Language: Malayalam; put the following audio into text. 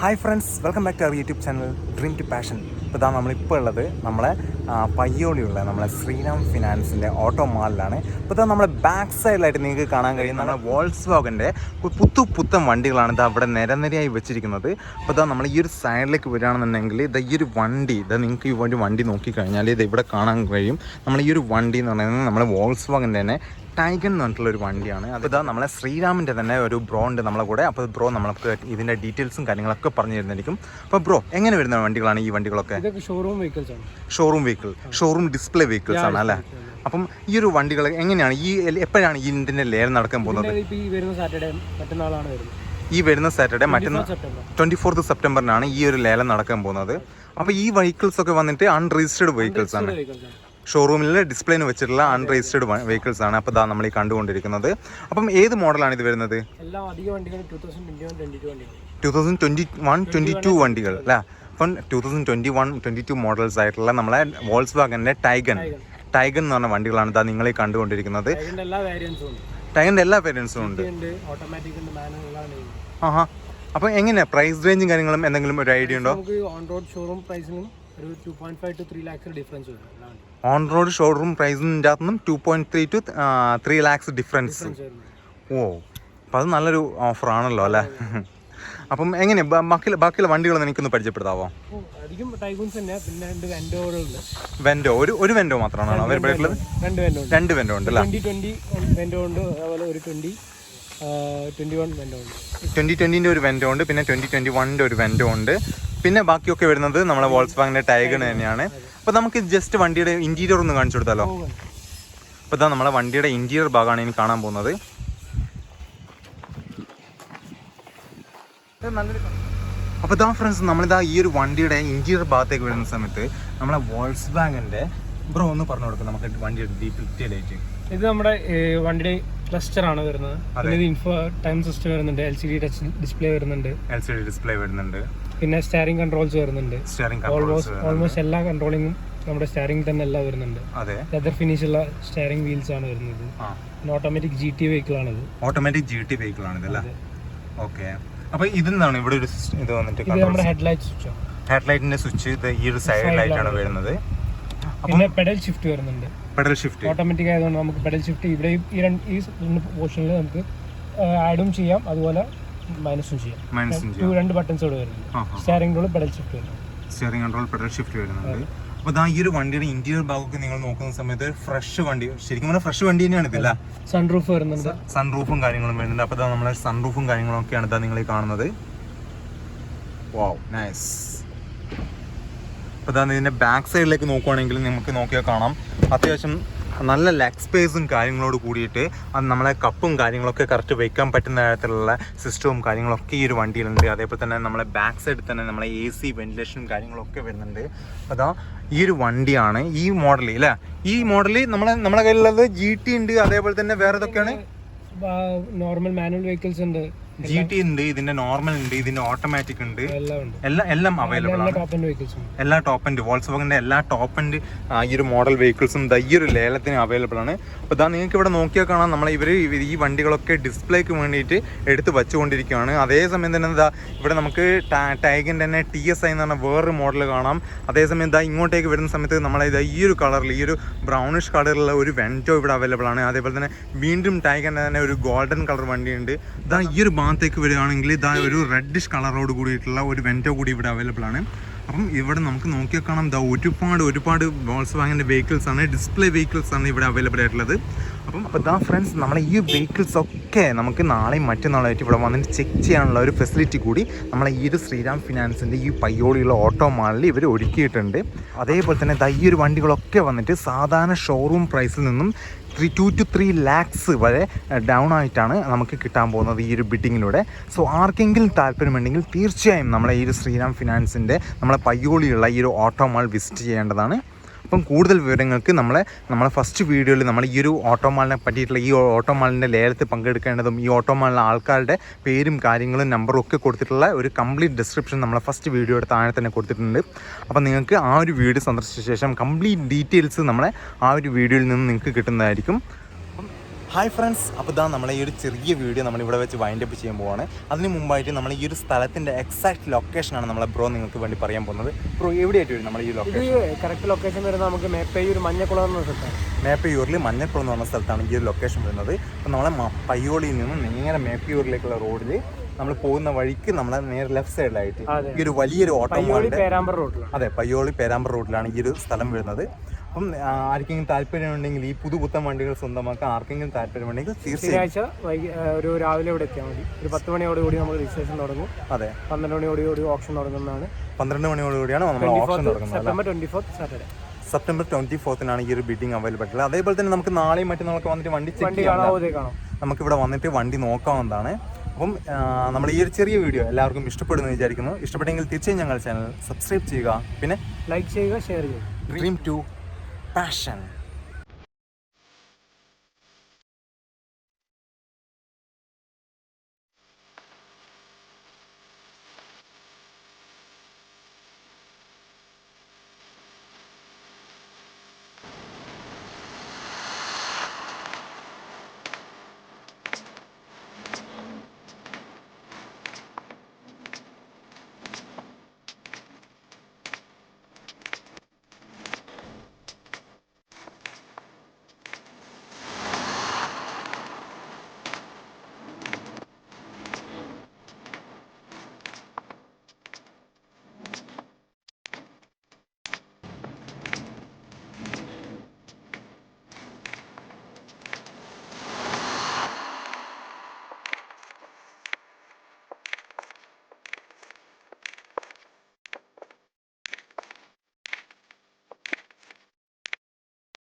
Hi friends welcome back to our YouTube channel dream to passion ഇപ്പോൾ ഇതാ നമ്മളിപ്പോൾ ഉള്ളത് നമ്മളെ പയ്യോളിയുള്ള നമ്മളെ ശ്രീരാം ഫിനാൻസിന്റെ ഓട്ടോ മാളിലാണ് ഇപ്പോൾ ഇതാ നമ്മളെ ബാക്ക് സൈഡിലായിട്ട് നിങ്ങൾക്ക് കാണാൻ കഴിയുന്ന നമ്മുടെ വോൾസ് വാഗന്റെ പുത്തു പുത്തൻ വണ്ടികളാണ് ഇത് അവിടെ നിരനിരയായി വെച്ചിരിക്കുന്നത്. അപ്പോൾ ഇതാ നമ്മൾ ഈ ഒരു സൈഡിലേക്ക് വരികയാണെന്നുണ്ടെങ്കിൽ ഇതാ ഈ ഒരു വണ്ടി ഇതാ നിങ്ങൾക്ക് ഈ ഒരു വണ്ടി നോക്കിക്കഴിഞ്ഞാൽ ഇത് ഇവിടെ കാണാൻ കഴിയും. നമ്മൾ ഈ ഒരു വണ്ടി എന്ന് പറയുന്നത് നമ്മുടെ വോൾസ് വാഗന്റെ തന്നെ ടൈഗൺ എന്ന് പറഞ്ഞിട്ടുള്ള ഒരു വണ്ടിയാണ്. അത് ഇതാ നമ്മളെ ശ്രീരാമിന്റെ തന്നെ ഒരു ബ്രോ ഉണ്ട് നമ്മളെ കൂടെ. അപ്പോൾ ബ്രോ നമ്മൾക്ക് ഇതിന്റെ ഡീറ്റെയിൽസും കാര്യങ്ങളൊക്കെ പറഞ്ഞു തരുന്നതായിരിക്കും. അപ്പോൾ ബ്രോ എങ്ങനെ വരുന്ന വണ്ടികളാണ് ഈ വണ്ടികളൊക്കെ? ഷോറൂം വെഹിക്കിൾസ് ആണ്. Showroom vehicle showroom display vehicles ആണ് അല്ലേ? അപ്പം ഈ ഒരു വണ്ടികൾ എങ്ങനെയാണ്? ഈ എപ്പോഴാണ് ഈ ഇതിന്റെ ലേലം നടക്കാൻ പോകുന്നത്? ഈ വരുന്ന സാറ്റർഡേ മറ്റന്നാളാണ് വരുന്നത്. ഈ വരുന്ന സാറ്റർഡേ മറ്റന്നാൾ ട്വന്റി ഫോർത്ത് സെപ്റ്റംബറിനാണ് ഈ ഒരു ലേലം നടക്കാൻ പോകുന്നത്. അപ്പോൾ ഈ വെഹിക്കിൾസ് ഒക്കെ വന്നിട്ട് അൺരജിസ്റ്റേർഡ് വെഹിക്കിൾസ് ആണ്. ഷോറൂമിൽ ഡിസ്പ്ലേന് വെച്ചിട്ടുള്ള അൺരജിസ്റ്റേർഡ് വെഹിക്കിൾസ് ആണ്. അപ്പോൾ ഇതാ നമ്മൾ ഈ കണ്ടുകൊണ്ടിരിക്കുന്നത്. അപ്പം ഏത് മോഡലാണ് ഇത് വരുന്നത്? Two thousand twenty one twenty two വണ്ടികൾ. അല്ലേ? അപ്പം two thousand twenty one twenty two models ആയിട്ടുള്ള നമ്മളെ വോൾസ് വാഗന്റെ ടൈഗൺ ടൈഗൺ എന്ന് പറഞ്ഞ വണ്ടികളാണ് ഇതാ നിങ്ങൾ ഈ കണ്ടുകൊണ്ടിരിക്കുന്നത്. അതിന്റെ എല്ലാ വേരിയൻസും ഉണ്ട്. ടൈഗന്റെ എല്ലാ പേരൻസും ഉണ്ട്. ആഹാ. അപ്പം എങ്ങനെയാണ് പ്രൈസ് റേഞ്ചും കാര്യങ്ങളും എന്തെങ്കിലും ഒരു ഐഡിയ ഉണ്ടോ? ഓൺ റോഡ് ഷോറൂം പ്രൈസിനും ഒരു two point five two three lakhs difference വരും. ഓൺ റോഡ് ഷോറൂം പ്രൈസിന്റെ അകത്തുനിന്നും two point three two three lakhs difference ഓ അപ്പം അത് നല്ലൊരു ഓഫർ ആണല്ലോ അല്ലേ? അപ്പം എങ്ങനെ ബാക്കി ബാക്കിയുള്ള വണ്ടികളൊന്നും എനിക്കൊന്ന് പരിചയപ്പെടുത്താവോ? ഓ, അധികം ടൈഗൂൺസ് തന്നെ. പിന്നെ രണ്ട് വെൻഡോകളുണ്ട് വെൻഡോ ഒരു ഒരു വെൻഡോ മാത്രമാണ് അവർ പറഞ്ഞിട്ടുള്ളത് രണ്ട് വെൻഡോ ഉണ്ട്. രണ്ട് വെൻഡോ ഉണ്ട് അല്ലേ? ട്വന്റി ട്വന്റി വെൻഡോ ഉണ്ട് അതുപോലെ ഒരു ട്വന്റി ട്വന്റി വൺ വെൻഡോ ഉണ്ട്. ട്വന്റി ട്വന്റിന്റെ ഒരു വെൻഡോ ഉണ്ട് പിന്നെ ട്വന്റി ട്വന്റി വണ്ണിന്റെ ഒരു വെൻഡോ ഉണ്ട്. പിന്നെ ബാക്കിയൊക്കെ വരുന്നത് നമ്മളെ വോൾസ് വാങ്ങിന്റെ ടൈഗർ തന്നെയാണ്. അപ്പോൾ നമുക്ക് ജസ്റ്റ് വണ്ടിയുടെ ഇന്റീരിയർ ഒന്ന് കാണിച്ചു കൊടുത്താലോ? അപ്പൊ അപ്പോൾ ഇതാ നമ്മളെ വണ്ടിയുടെ ഇന്റീരിയർ ഭാഗമാണ് ഇനി കാണാൻ പോകുന്നത്. അപ്പോൾ ഇതാ ഫ്രണ്ട്സ് നമ്മളിതാ ഈ ഒരു വണ്ടിയുടെ ഇന്റീരിയർ ഭാഗത്തേക്ക് വരുന്ന സമയത്ത് നമ്മളെ വോൾസ് വാഗന്റെ ബ്രോ ഒന്ന് പറഞ്ഞു കൊടുക്കും നമുക്ക് വണ്ടിയുടെ ഡീറ്റെയിൽ ആയിട്ട്. ഇത് നമ്മുടെ വണ്ടിയുടെ ക്ലസ്റ്റർ ആണ് വരുന്നത്. ഇൻഫോ ടൈം സിസ്റ്റം വരുന്നുണ്ട് L C D touch display വരുന്നുണ്ട്. എൽ സി ഡി ഡിസ്പ്ലേ വരുന്നുണ്ട്. പിന്നെ സ്റ്റാരിംഗ് കൺട്രോൾസ് വരുന്നുണ്ട്. ഓൾമോസ്റ്റ് ഓൾമോസ്റ്റ് എല്ലാ കൺട്രോളിങ്ങും നമ്മുടെ സ്റ്റാരിംഗ് തന്നെ എല്ലാം വരുന്നുണ്ട്. ലെതർ ഫിനിഷ് ഉള്ള സ്റ്റാരിംഗ് വീൽസ് ആണ് വരുന്നത്. പിന്നെ ഓട്ടോമാറ്റിക് ജി ടി വെഹിക്കിൾ ആണിത്. ഓട്ടോമാറ്റിക് ജി ടി വെഹിക്കിൾ ആണ് അല്ലേ? ഓക്കെ അപ്പോൾ ഇതെന്താണ് ഇവിടെ ഒരു ഇത് വന്നിട്ട് ഇത് നമ്മുടെ ഹെഡ്ലൈറ്റ് സ്വിച്ച് ഹെഡ്ലൈറ്റിന്റെ സ്വിച്ച് ഇത് ഈ ഒരു സൈഡിലായിട്ടാണ് വരുന്നത്. പിന്നെ പെഡൽ ഷിഫ്റ്റ് വരുന്നുണ്ട്. പെഡൽ ഷിഫ്റ്റ് ഓട്ടോമാറ്റിക് ആയതുകൊണ്ട് നമുക്ക് പെഡൽ ഷിഫ്റ്റ് ഇവിടെ ഈ- ഈ രണ്ട് ഈ പോർഷനിൽ നമുക്ക് ആഡും ചെയ്യാം. അതുപോലെ മൈനസും ചെയ്യാം. രണ്ട് ബട്ടൺസ് ഇവിടെ വരുന്നുണ്ട്. Steering steering roll paddle shift വരുന്നത് സ്റ്റിയറിംഗ് കൺട്രോൾ പെഡൽ ഷിഫ്റ്റ് വരുന്നുണ്ട്. അപ്പോൾ ദാ ഈ ഒരു വണ്ടിയുടെ ഇന്റീരിയർ ഭാഗമൊക്കെ നിങ്ങൾ നോക്കുന്ന സമയത്ത് ഫ്രഷ് വണ്ടി ശരിക്കും പറഞ്ഞാൽ ഫ്രഷ് വണ്ടി തന്നെയാണ് ഇതല്ല. സൺറൂഫ് വരുന്നുണ്ട്. സൺറൂഫും കാര്യങ്ങളും വരുന്നുണ്ട്. അപ്പോൾ ദാ നമ്മളെ സൺറൂഫും കാര്യങ്ങളും ഒക്കെയാണ് ഇതാ നിങ്ങൾ ഈ കാണുന്നത്. വാവ് നൈസ് അപ്പോൾ ദാ ഇതിന്റെ ബാക്ക് സൈഡിലേക്ക് നോക്കുവാണെങ്കിൽ നമുക്ക് നോക്കിയാൽ കാണാം. അത്യാവശ്യം നല്ല ലെഗ് സ്പേസും കാര്യങ്ങളോട് കൂടിയിട്ട് അത് നമ്മളെ കപ്പും കാര്യങ്ങളൊക്കെ കറക്റ്റ് വെക്കാൻ പറ്റുന്ന തരത്തിലുള്ള സിസ്റ്റവും കാര്യങ്ങളൊക്കെ ഈ ഒരു വണ്ടിയിലുണ്ട്. അതേപോലെ തന്നെ നമ്മളെ ബാക്ക് സൈഡിൽ തന്നെ നമ്മളെ എ സി വെന്റിലേഷനും കാര്യങ്ങളൊക്കെ വരുന്നുണ്ട്. അതാ ഈ ഒരു വണ്ടിയാണ് ഈ മോഡൽ അല്ലേ ഈ മോഡൽ നമ്മളെ നമ്മുടെ കയ്യിലുള്ളത് ജി ടി ഉണ്ട്. അതേപോലെ തന്നെ വേറെ ഏതൊക്കെയാണ് നോർമൽ മാനുവൽ വെഹിക്കിൾസ് ഉണ്ട്. ജി ടി ഉണ്ട് ഇതിന്റെ നോർമൽ ഉണ്ട് ഇതിന്റെ ഓട്ടോമാറ്റിക് ഉണ്ട്. എല്ലാം എല്ലാം അവൈലബിൾ ആണ്. എല്ലാ ടോപ്പ് ആൻഡ് വോൾസ് വാഗിന്റെ എല്ലാ ടോപ്പ് ആൻഡ് ഈ ഒരു മോഡൽ വെഹിക്കിൾസും ഈ ഒരു ലേലത്തിന് അവൈലബിൾ ആണ്. അപ്പോൾ ഇതാ നിങ്ങൾക്ക് ഇവിടെ നോക്കിയാൽ കാണാം നമ്മൾ ഇവർ ഈ വണ്ടികളൊക്കെ ഡിസ്പ്ലേക്ക് വേണ്ടിയിട്ട് എടുത്ത് വെച്ചുകൊണ്ടിരിക്കുകയാണ്. അതേസമയം തന്നെ ഇതാ ഇവിടെ നമുക്ക് ടൈഗിന്റെ തന്നെ ടി എസ് ഐ എന്ന് പറഞ്ഞ വേറൊരു മോഡൽ കാണാം. അതേസമയം ഇതാ ഇങ്ങോട്ടേക്ക് വരുന്ന സമയത്ത് നമ്മളെ ഇതാ ഈ ഒരു കളറിൽ ഈ ഒരു ബ്രൗണിഷ് കളറിലുള്ള ഒരു വെന്റോ ഇവിടെ അവൈലബിൾ ആണ്. അതേപോലെ തന്നെ വീണ്ടും ടൈഗറിന്റെ തന്നെ ഒരു ഗോൾഡൻ കളർ വണ്ടിയുണ്ട്. ഇതാ ഈ ഒരു ഭാഗത്തേക്ക് വരികയാണെങ്കിൽ ഇതാ ഒരു റെഡിഷ് കളറോട് കൂടിയിട്ടുള്ള ഒരു വെന്റോ കൂടി ഇവിടെ അവൈലബിൾ ആണ്. അപ്പം ഇവിടെ നമുക്ക് നോക്കിയാൽ കാണാം ദാ ഒരുപാട് ഒരുപാട് വോൾസ് വാങ്ങിന്റെ വെഹിക്കിൾസ് ആണ് ഡിസ്പ്ലേ വെഹിക്കിൾസ് ആണ് ഇവിടെ അവൈലബിൾ ആയിട്ടുള്ളത്. അപ്പം അപ്പോൾ ദാ ഫ്രണ്ട്സ് നമ്മളെ ഈ വെഹിക്കിൾസ് ഒക്കെ നമുക്ക് നാളെയും മറ്റന്നാളായിട്ട് ഇവിടെ വന്നിട്ട് ചെക്ക് ചെയ്യാനുള്ള ഒരു ഫെസിലിറ്റി കൂടി നമ്മളെ ഈ ഒരു ശ്രീരാം ഫിനാൻസിന്റെ ഈ പയ്യോളിയുള്ള ഓട്ടോ മാളിൽ ഇവർ ഒരുക്കിയിട്ടുണ്ട്. അതേപോലെ തന്നെ ഈ ഒരു വണ്ടികളൊക്കെ വന്നിട്ട് സാധാരണ ഷോറൂം പ്രൈസിൽ നിന്നും three two two three lakhs വരെ ഡൗൺ ആയിട്ടാണ് നമുക്ക് കിട്ടാൻ പോകുന്നത് ഈ ഒരു ബിഡിങ്ങിലൂടെ സോ ആർക്കെങ്കിലും താല്പര്യമുണ്ടെങ്കിൽ തീർച്ചയായും നമ്മളെ ഈ ഒരു ശ്രീരാം ഫിനാൻസിന്റെ നമ്മളെ പയ്യോളിയുള്ള ഈ ഒരു ഓട്ടോ മാൾ വിസിറ്റ് ചെയ്യേണ്ടതാണ്. അപ്പം കൂടുതൽ വിവരങ്ങൾക്ക് നമ്മളെ നമ്മളെ ഫസ്റ്റ് വീഡിയോയിൽ നമ്മൾ ഈ ഒരു ഓട്ടോമാളിനെ പറ്റിയിട്ടുള്ള ഈ ഓട്ടോമാളിന്റെ ലേലത്തിൽ പങ്കെടുക്കേണ്ടതും ഈ ഓട്ടോമാളിലെ ആൾക്കാരുടെ പേരും കാര്യങ്ങളും നമ്പറും ഒക്കെ കൊടുത്തിട്ടുള്ള ഒരു കംപ്ലീറ്റ് ഡിസ്ക്രിപ്ഷൻ നമ്മളെ ഫസ്റ്റ് വീഡിയോയുടെ താഴെ തന്നെ കൊടുത്തിട്ടുണ്ട്. അപ്പം നിങ്ങൾക്ക് ആ ഒരു വീഡിയോ സന്ദർശിച്ച ശേഷം കംപ്ലീറ്റ് ഡീറ്റെയിൽസ് നമ്മളെ ആ ഒരു വീഡിയോയിൽ നിന്ന് നിങ്ങൾക്ക് കിട്ടുന്നതായിരിക്കും. ഹായ് ഫ്രണ്ട്സ് അപ്പോൾ ഇതാ നമ്മളെ ഈ ഒരു ചെറിയ വീഡിയോ നമ്മൾ ഇവിടെ വെച്ച് വൈൻഡ് അപ്പ് ചെയ്യാൻ പോവാണ്. അതിന് മുമ്പായിട്ട് നമ്മൾ ഈ ഒരു സ്ഥലത്തിന്റെ എക്സാക്ട് ലൊക്കേഷനാണ് നമ്മളെ ബ്രോ നിങ്ങൾക്ക് വേണ്ടി പറയാൻ പോകുന്നത്. ബ്രോ എവിടെയായിട്ട് വരും നമ്മൾ ഈ ലൊക്കേഷൻ കറക്റ്റ് ലൊക്കേഷൻ വരുന്നത് നമുക്ക് മേപ്പയൂർ മഞ്ഞക്കുളം എന്ന സ്ഥലത്താണ് മേപ്പയൂരിൽ മഞ്ഞക്കുളം എന്ന് പറഞ്ഞ സ്ഥലത്താണ് ഈ ഒരു ലൊക്കേഷൻ വരുന്നത്. അപ്പോൾ നമ്മളെ പയ്യോളിയിൽ നിന്ന് നേരെ മേപ്പയൂരിലേക്കുള്ള റോഡിൽ നമ്മൾ പോകുന്ന വഴിക്ക് നമ്മളെ നേരെ ലെഫ്റ്റ് സൈഡിലായിട്ട് ഈ ഒരു വലിയൊരു റോഡിലാണ് അതെ പയ്യോളി പേരാമ്പ്ര റോഡിലാണ് ഈ ഒരു സ്ഥലം വരുന്നത്. അപ്പം ആർക്കെങ്കിലും താല്പര്യമുണ്ടെങ്കിൽ ഈ പുതുപുത്തൻ വണ്ടികൾ സ്വന്തമാക്കാൻ ആർക്കെങ്കിലും താല്പര്യമുണ്ടെങ്കിൽ തീർച്ചയായും. ശനിയാഴ്ച ഒരു രാവിലെ ഇവിടെ എത്തിയാൽ മതി. ഒരു പത്ത് മണിയോടുകൂടി നമ്മൾ രജിസ്ട്രേഷൻ തുടങ്ങും. അതെ. പന്ത്രണ്ട് മണിയോടുകൂടി ഓപ്ഷൻ തുടങ്ങുന്നതാണ്. പന്ത്രണ്ട് മണിയോടുകൂടിയാണ് നമ്മൾ ഓപ്ഷൻ തുടങ്ങുന്നത് September twenty fourth Saturday September twenty ഫോർത്തിനാണ് ഈ ഒരു ബിഡിംഗ് അവൈലബിൾ ആയിട്ടുള്ളത് അതേപോലെ തന്നെ നമുക്ക് നാളെയും നമുക്ക് വന്നിട്ട് വണ്ടി ചെക്ക് ചെയ്യാം നമുക്ക് നമുക്കിവിടെ വന്നിട്ട് വണ്ടി നോക്കാവുന്നതാണ്. അപ്പം നമ്മൾ ഈ ഒരു ചെറിയ വീഡിയോ എല്ലാവർക്കും ഇഷ്ടപ്പെടുന്നു വിചാരിക്കുന്നു. ഇഷ്ടപ്പെട്ടെങ്കിൽ തീർച്ചയായും ഞങ്ങൾ ചാനൽ സബ്സ്ക്രൈബ് ചെയ്യുക. പിന്നെ ലൈക്ക് ചെയ്യുക ഷെയർ ചെയ്യുക. Dream to passion